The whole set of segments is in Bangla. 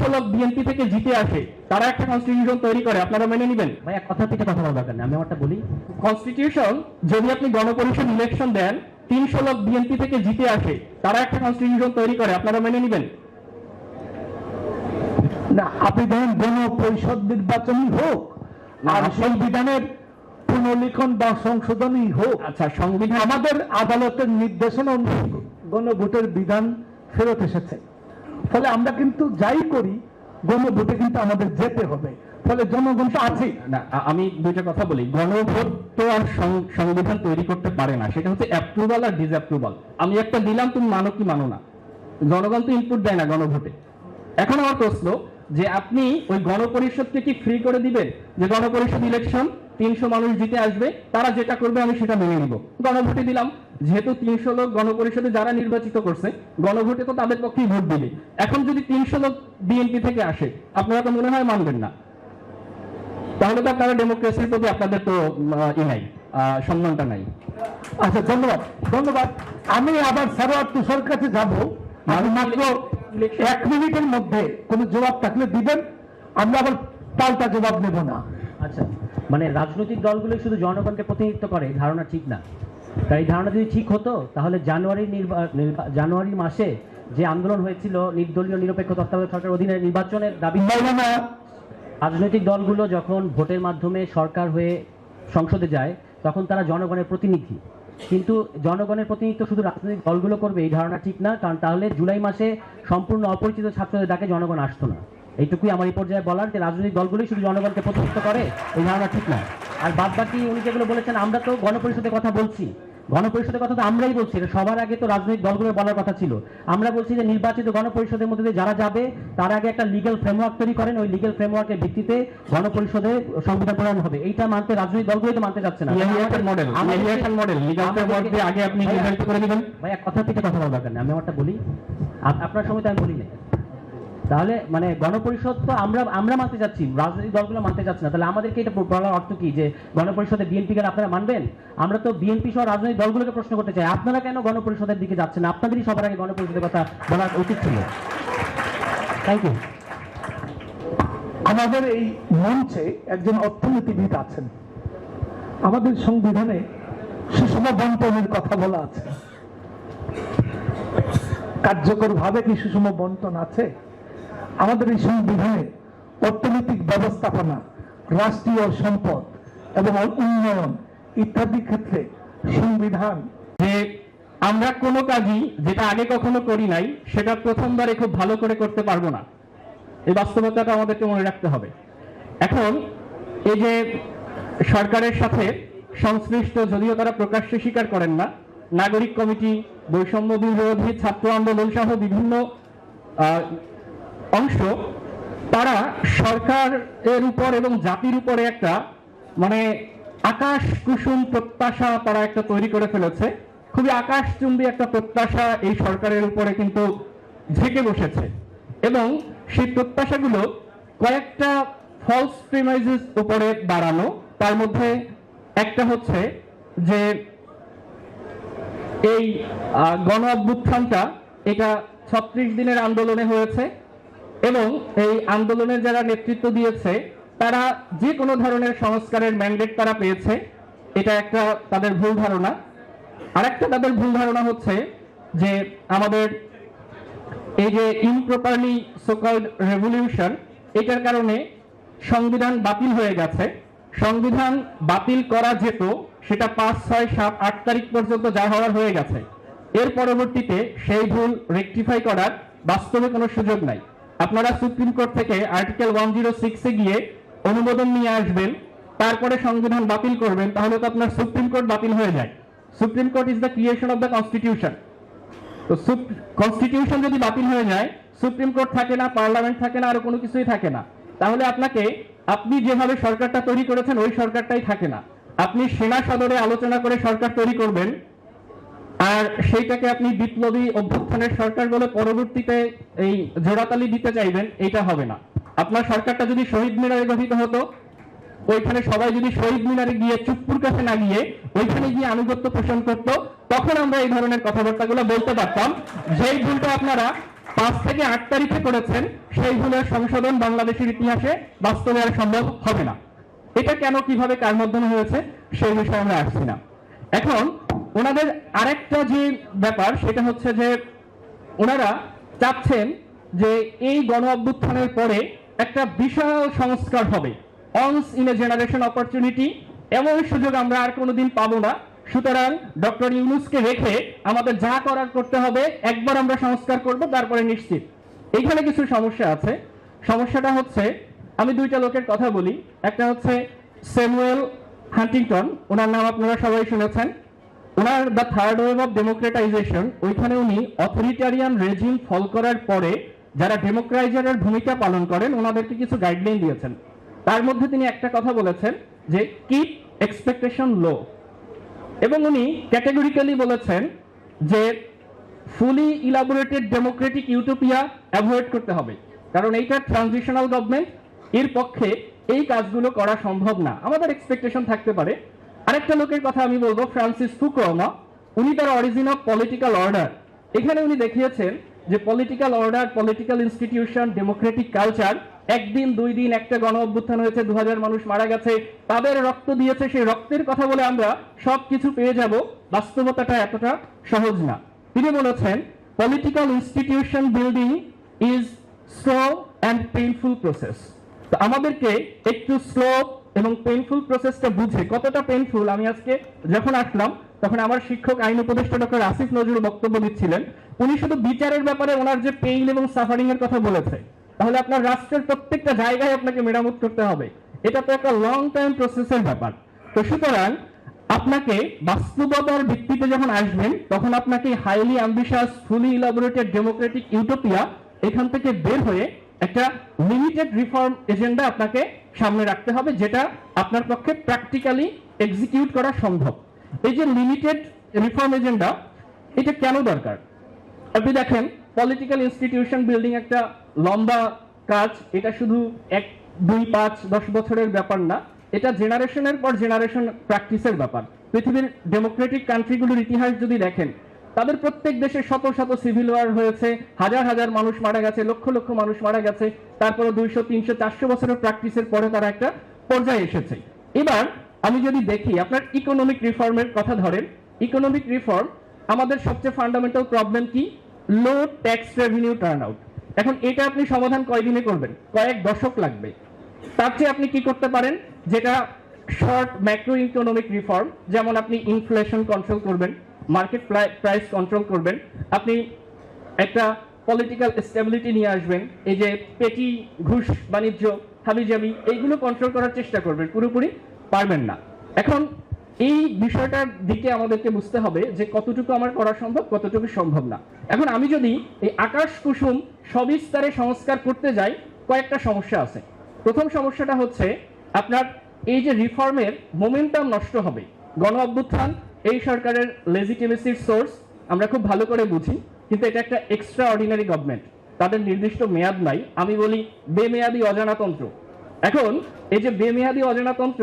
তিনশো লোক বিএনপি থেকে জিতে আসে তারা একটা কনস্টিটিউশন তৈরি করে আপনারা মেনে নেবেন? ভাই এক কথা থেকে কথা বলার দরকার আমি আমারটা বলি। কনস্টিটিউশন যদি আপনি গণপরিষদ ইলেকশন দেন তিনশো লোক বিএনপি থেকে জিতে আসে তারা একটা কনস্টিটিউশন তৈরি করে আপনারা মেনে নেবেন? না আপনি ধরেন গণ পরিষদ নির্বাচনই হোক আর সংবিধানের পুনর্লিখন বা সংশোধনই হোক আচ্ছা সংবিধান আমাদের আদালতের নির্দেশনা অনুযায়ী গণভোটের বিধান ফেরত এসেছে। ফলে আমরা কিন্তু যাই করি, গণভোটে কিন্তু আমাদের যেতে হবে। ফলে জনগণ তো আছেই না আমি দুইটা কথা বলি। গণভোট তো আর সংবিধান তৈরি করতে পারে না। সেটা হচ্ছে অ্যাপ্রুভাল আর ডিসঅ্যাপ্রুভাল আমি একটা দিলাম, তুমি মানো কি মানো না। জনগণ তো ইনপুট দেয় না গণভোটে। এখন আমার প্রশ্ন, যে আপনি ওই গণপরিষদকে কি ফ্রি করে দিবেন? যে গণপরিষদ ইলেকশন তিনশো মানুষ জিতে আসবে, তারা যেটা করবে আমি সেটা মেনে নিব। গণভোটে দিলাম। যেহেতু তিনশো লোক গণপরিষদে যারা নির্বাচিত করছে গণভোটে তো তাদের পক্ষেই ভোট দিবে। এখন যদি তিনশো লোক বিএনপি থেকে আসে আপনারা তো মনে হয় মানবেন না। তাহলে তো আপনারা ডেমোক্রেসির প্রতি আপনাদের তো ই নাই সম্মানটা নাই। আচ্ছা ধন্যবাদ। ধন্যবাদ। আমি আবার সারোয়ার তুষার কাছে যাব। আমি মাত্র এক মিনিটের মধ্যে কোনো জবাব থাকলে দিবেন। আমরা আবার পাল্টা জবাব নেব না। আচ্ছা মানে রাজনৈতিক দলগুলো শুধু জনগণকে প্রতিনিধিত্ব করে ধারণা ঠিক না। তাই এই ধারণা যদি ঠিক হতো তাহলে জানুয়ারি জানুয়ারি মাসে যে আন্দোলন হয়েছিল নির্দলীয় নিরপেক্ষ তত্ত্বাবধায়ক সরকার অধীনে নির্বাচনের দাবি রাজনৈতিক দলগুলো যখন ভোটের মাধ্যমে সরকার হয়ে সংসদে যায় তখন তারা জনগণের প্রতিনিধি। কিন্তু জনগণের প্রতিনিধিত্ব শুধু রাজনৈতিক দলগুলো করবে এই ধারণা ঠিক না কারণ তাহলে জুলাই মাসে সম্পূর্ণ অপরিচিত ছাত্রদের ডাকে জনগণ আসতো না। এইটুকুই আমার এই পর্যায়ে বলার যে রাজনৈতিক দলগুলোই শুধু জনগণকে প্রতিনিধিত্ব করে এই ধারণা ঠিক না। আর বাদ বাকি উনি যেগুলো বলেছেন আমরা তো গণপরিষদের কথা বলছি। গণপরিষদের কথা তো আমরাই বলছি সবার আগে তো রাজনৈতিক দলগুলোর বলার কথা ছিল। আমরা বলছি যে নির্বাচিত গণপরিষদের মধ্যে দিয়ে যারা যাবে তার আগে একটা লিগ্যাল ফ্রেমওয়ার্ক তৈরি করেন। ওই লিগ্যাল ফ্রেমওয়ার্কের ভিত্তিতে গণপরিষদে সংবিধান প্রণয়ন হবে। এইটা মানতে রাজনৈতিক দলগুলোই তো মানতে যাচ্ছে না। মডেল আমাদেরকে- ইয়াহি একটা মডেল লিগাল ফ্রেমওয়ার্ক দিয়ে আগে আপনি নির্ধারিত করে দিবেন। ভাই এক কথা থেকে কথা বলার দরকার নেই আমি আমারটা বলি। আপনার সময় তো আমি বলি না তাহলে মানে গণপরিষদ তো আমরা আমরা মানতে যাচ্ছি রাজনৈতিক দলগুলো মানতে যাচ্ছে না। তাহলে আমাদেরকে এটা বলার অর্থ কি? যে গণপরিষদে বিএনপি কে আপনারা মানবেন? আমরা তো বিএনপি সহ রাজনৈতিক দলগুলোকে প্রশ্ন করতে চাই। আপনারা কেন গণপরিষদের দিকে যাচ্ছেন আপনাদেরই সবার আগে গণপরিষদের কথা বলার উচিত ছিল। থ্যাংক ইউ আমাদের এই মঞ্চে একজন অর্থনীতিবিদ আছেন। আমাদের সংবিধানে সুষম বন্টনের কথা বলা আছে। কার্যকর ভাবে কি সুষম বন্টন আছে? আমাদের এই সংবিধানে অর্থনৈতিক ব্যবস্থাপনা, রাষ্ট্রীয় সম্পদ এবং উন্নয়ন ইত্যাদি ক্ষেত্রে সংবিধান। যে আমরা কোনো কাজই যেটা আগে কখনো করি নাই, সেটা প্রথমবারে খুব ভালো করে করতে পারব না। এই বাস্তবতাটা আমাদেরকে মনে রাখতে হবে। এখন এই যে সরকারের সাথে সংশ্লিষ্ট, যদিও তারা প্রকাশ্যে স্বীকার করেন না, নাগরিক কমিটি বৈষম্য বিরোধী ছাত্র আন্দোলন সহ বিভিন্ন অংশ, তারা সরকারের উপর এবং জাতির উপরে একটা মানে আকাশ কুসুম প্রত্যাশা তারা একটা তৈরি করে ফেলেছে। খুবই আকাশচুম্বী একটা প্রত্যাশা এই সরকারের উপরে কিন্তু ঝেঁকে বসেছে। এবং সেই প্রত্যাশাগুলো কয়েকটা ফলস প্রিমাইজেস উপরে দাঁড়ানো তার মধ্যে একটা হচ্ছে যে এই গণ অভ্যুত্থানটা এটা ছত্রিশ দিনের আন্দোলনে হয়েছে। এবং এই আন্দোলনের যারা নেতৃত্ব দিয়েছে, তারা যে কোনো ধরনের সংস্কারের ম্যান্ডেট তারা পেয়েছে, এটা একটা তাদের ভুল ধারণা। আরেকটা তাদের ভুল ধারণা হচ্ছে যে আমাদের এই যে ইমপ্রপারলি সোকল্ড রেভলিউশন এটার কারণে সংবিধান বাতিল হয়ে গেছে। সংবিধান বাতিল করা যেত, সেটা পাঁচ, ছয়, সাত, আট তারিখ পর্যন্ত যা হওয়ার হয়ে গেছে। এর পরবর্তীতে সেই ভুল রেকটিফাই করার বাস্তবে কোনো সুযোগ নাই। আপনারা সুপ্রিম কোর্ট থেকে আর্টিকেল ওয়ান জিরো সিক্সে গিয়ে অনুমোদন নিয়ে আসবেন, তারপরে সংবিধান বাতিল করবেন, তাহলে তো আপনার সুপ্রিম কোর্ট বাতিল হয়ে যায়। Supreme court is the creation of the constitution তো কনস্টিটিউশন যদি বাতিল হয়ে যায়, সুপ্রিম কোর্ট থাকে না, পার্লামেন্ট থাকে না, আর কোনো কিছুই থাকে না। তাহলে আপনাকে, আপনি যেভাবে সরকারটা তৈরি করেছেন, ওই সরকারটাই থাকে না। আপনি সেনা সদরে আলোচনা করে সরকার তৈরি করবেন আর সেইটাকে আপনি বিপ্লবী অভ্যুত্থানের সরকার বলে পরবর্তীতে এই জোড়াতালি দিতে চাইবেন এটা হবে না। আপনার সরকারটা যদি শহীদ মিনারে গঠিত হতো, ওইখানে সবাই যদি শহীদ মিনারে গিয়ে চুপ্পুর কাছে না গিয়ে ওইখানে গিয়ে আনুগত্য পোষণ করত, তখন আমরা এই ধরনের কথাবার্তাগুলো বলতে পারতাম। যেই ভুলটা আপনারা পাঁচ থেকে আট তারিখে করেছেন, সেই ভুলের সংশোধন বাংলাদেশের ইতিহাসে বাস্তবায়ন সম্ভব হবে না। এটা কেন, কীভাবে, কার মাধ্যমে হয়েছে, সেই বিষয়ে আমরা আসছি না। এখন ওনাদের আরেকটা যে ব্যাপার, সেটা হচ্ছে যে ওনারা চাচ্ছেন যে এই গণ অভ্যুত্থানের পরে একটা বিশাল সংস্কার হবে। Once in a generation opportunity এমন সুযোগ আমরা আর কোনোদিন পাবো না। সুতরাং ডক্টর ইউনুসকে রেখে আমাদের যা করার করতে হবে, একবার আমরা সংস্কার করব, তারপরে নিশ্চিত। এইখানে কিছু সমস্যা আছে। সমস্যাটা হচ্ছে, আমি দুইটা লোকের কথা বলি। একটা হচ্ছে স্যামুয়েল হান্টিংটন, ওনার নাম আপনারা সবাই শুনেছেন। ওনার the third wave of democratization ওইখানে উনি অথরিটারিয়ান রেজিম ফল করার পরে যারা ডেমোক্রাইজারের ভূমিকা পালন করেন, ওনাদেরকে কিছু গাইডলাইন দিয়েছেন। তার মধ্যে তিনি একটা কথা বলেছেন যে কিপ এক্সপেকটেশন লো এবং উনি ক্যাটেগরিক্যালি বলেছেন যে fully elaborated democratic utopia avoid করতে হবে। কারণ এইটা ট্রানজিশনাল গভর্নমেন্ট এর পক্ষে এই কাজগুলো করা সম্ভব না। আমাদের এক্সপেকটেশন থাকতে পারে আরেকটা লোকের কথা আমি বলব, ফ্রান্সিস ফুকোমা উনি তার অরিজিন অফ পলিটিক্যাল অর্ডার এখানে উনি দেখিয়েছেন যে political order political institution democratic culture একদিন, দুই দিন একটা গণ অভ্যুত্থান হয়েছে দু হাজার মানুষ মারা গেছে, তাদের রক্ত দিয়েছে, সেই রক্তের কথা বলে আমরা সব কিছু পেয়ে যাব। বাস্তবতাটা এতটা সহজ না। তিনি বলেছেন political institution building is slow and painful process তো আমাদেরকে একটু স্লো এবং পেইনফুল প্রসেসটা বুঝে কতটা পেইনফুল আমি আজকে যখন আসলাম, তখন আমার শিক্ষক, আইন উপদেষ্টা ডক্টর আসিফ নজরুল বক্তব্য দিচ্ছিলেন। উনি শুধু বিচারের ব্যাপারে ওনার যে পেইন এবং সাফারিং এর কথা বলেছে, তাহলে আপনার রাষ্ট্রের প্রত্যেকটা জায়গায় আপনাকে মেরামত করতে হবে। এটা তো একটা লং টাইম প্রসেসের ব্যাপার। তো সুতরাং, আপনাকে বাস্তবতার ভিত্তিতে যখন আসবেন, তখন আপনাকে highly ambitious fully elaborated democratic utopia এখান থেকে বের হয়ে একটা লিমিটেড রিফর্ম এজেন্ডা আপনাকে সামনে রাখতে হবে, যেটা আপনার পক্ষে প্র্যাকটিক্যালি এক্সিকিউট করা সম্ভব। এই যে লিমিটেড রিফর্ম এজেন্ডা এটা কেন দরকার? আপনি দেখেন পলিটিক্যাল ইনস্টিটিউশন বিল্ডিং একটা লম্বা কাজ, এটা শুধু এক, দুই, পাঁচ, দশ বছরের ব্যাপার না, এটা জেনারেশনের পর জেনারেশন প্র্যাকটিসের ব্যাপার। পৃথিবীর ডেমোক্রেটিক কান্ট্রিগুলোর ইতিহাস যদি দেখেন তাদের প্রত্যেক দেশে শত শত সিভিল ওয়ার হয়েছে, হাজার হাজার মানুষ মারা গেছে, লক্ষ লক্ষ মানুষ মারা গেছে, তারপরে দুইশো, তিনশো, চারশো বছরের প্র্যাকটিসের পরে তারা একটা পর্যায়ে এসেছে। এবার আমি যদি দেখি, আপনার ইকোনমিক রিফর্মের কথা ধরেন ইকোনমিক রিফর্ম আমাদের সবচেয়ে ফান্ডামেন্টাল প্রবলেম কি? Low tax revenue turn out এখন এটা আপনি সমাধান কয়দিনে করবেন? কয়েক দশক লাগবে। তার চেয়ে আপনি কি করতে পারেন? যেটা শর্ট ম্যাক্রো ইকোনমিক রিফর্ম যেমন আপনি ইনফ্লেশন কন্ট্রোল করবেন মার্কেট প্রাইস কন্ট্রোল করবেন। আপনি একটা পলিটিক্যাল স্টেবিলিটি নিয়ে আসবেন, এই যে পেটি, ঘুষ, বাণিজ্য হাবিজাবি এইগুলো কন্ট্রোল করার চেষ্টা করবেন, পুরোপুরি পারবেন না। এখন এই বিষয়টার দিকে আমাদেরকে বুঝতে হবে যে কতটুকু আমার করা সম্ভব, কতটুকু সম্ভব না। এখন আমি যদি এই আকাশ কুসুম সবিস্তারে সংস্কার করতে যাই, কয়েকটা সমস্যা আছে। প্রথম সমস্যাটা হচ্ছে আপনার এই যে রিফর্মের মোমেন্টাম নষ্ট হবে। গণ অভ্যুত্থান এই সরকারের লেজিটিমেসির সোর্স আমরা খুব ভালো করে বুঝি, কিন্তু এটা একটা এক্সট্রা অর্ডিনারি গভর্নমেন্ট তাদের নির্দিষ্ট মেয়াদ নাই। আমি বলি বেমেয়াদি অজানাতন্ত্র এখন এই যে বেমেয়াদি অজানাতন্ত্র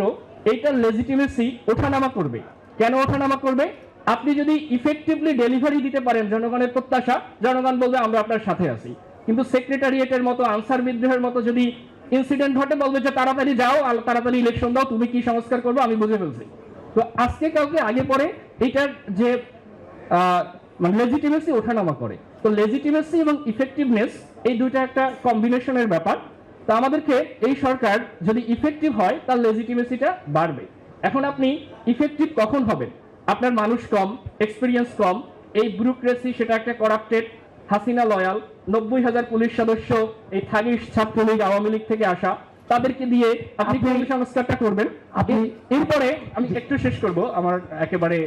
এইটার লেজিটিমেসি ওঠানামা করবে। কেন ওঠানামা করবে? আপনি যদি ইফেক্টিভলি ডেলিভারি দিতে পারেন জনগণের প্রত্যাশা, জনগণ বলবে, আমরা আপনার সাথে আছি। কিন্তু সেক্রেটারিয়েটের মতো, আনসার বিদ্রোহের মতো যদি ইনসিডেন্ট ঘটে, বলবে যে, তাড়াতাড়ি যাও তাড়াতাড়ি ইলেকশন দাও, তুমি কি সংস্কার করব? আমি বুঝে ফেলছি। তো আজকে কাউকে আগে পরে এটার যে মানে লেজিটিমেসি ওঠানামা করে। তো লেজিটিমেসি এবং ইফেক্টিভনেস এই দুইটা একটা কম্বিনেশনের ব্যাপার। তো আমাদেরকে এই সরকার যদি ইফেক্টিভ হয়, তার লেজিটিমেসিটা বাড়বে। এখন আপনি ইফেক্টিভ কখন হবেন? আপনার মানুষ কম এক্সপিরিয়েন্স কম, এই ব্যুরোক্রেসি সেটা একটা করাপ্টেড হাসিনা লয়াল নব্বই হাজার পুলিশ সদস্য, এই থাগিস ছাত্রলীগ আওয়ামী লীগ থেকে আসা তাদেরকে দিয়ে আপনি সংস্কারটা করবেন? আপনি এরপরে আমি একটু শেষ করব আমার একেবারে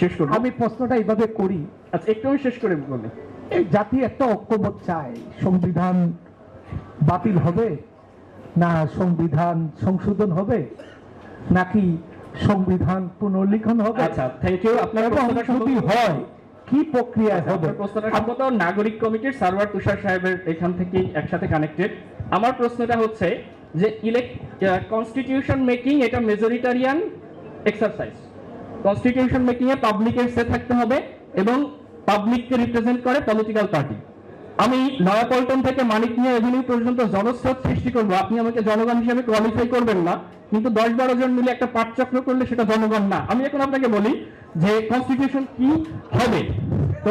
শেষ করব। আমি প্রশ্নটা এইভাবে করি। আচ্ছা একটু আমি শেষ করে বলি এই জাতি একটা ঐক্যবোধ চায় সংবিধান বাতিল হবে না সংবিধান সংশোধন হবে নাকি সংবিধান পুনর্লিখন হবে? আচ্ছা থ্যাংক ইউ আপনার যদি হয় কি প্রক্রিয়া হবে? আপনার প্রশ্নটা সম্ভবত নাগরিক কমিটির সার্ভার তুষার সাহেবের এখান থেকেই একসাথে কানেক্টেড আমার প্রশ্নটা হচ্ছে যে ইলেক্ট কনস্টিটিউশন মেকিং এটা মেজরিটারিয়ান এক্সারসাইজ কনস্টিটিউশন মেকিং এ পাবলিকের সে থাকতে হবে এবং পাবলিককে রিপ্রেজেন্ট করে পলিটিক্যাল পার্টি আমি নয়াপল্টন থেকে মানিক নিয়ে এভিনিউ পর্যন্ত জনস্রোত সৃষ্টি করব। আপনি আমাকে জনগণ হিসেবে কোয়ালিফাই করবেন না, কিন্তু দশ বারো জন মিলে একটা পাঠচক্র করলে সেটা জনগণ না। আমি এখন আপনাকে বলি যে কনস্টিটিউশন কি হবে। তো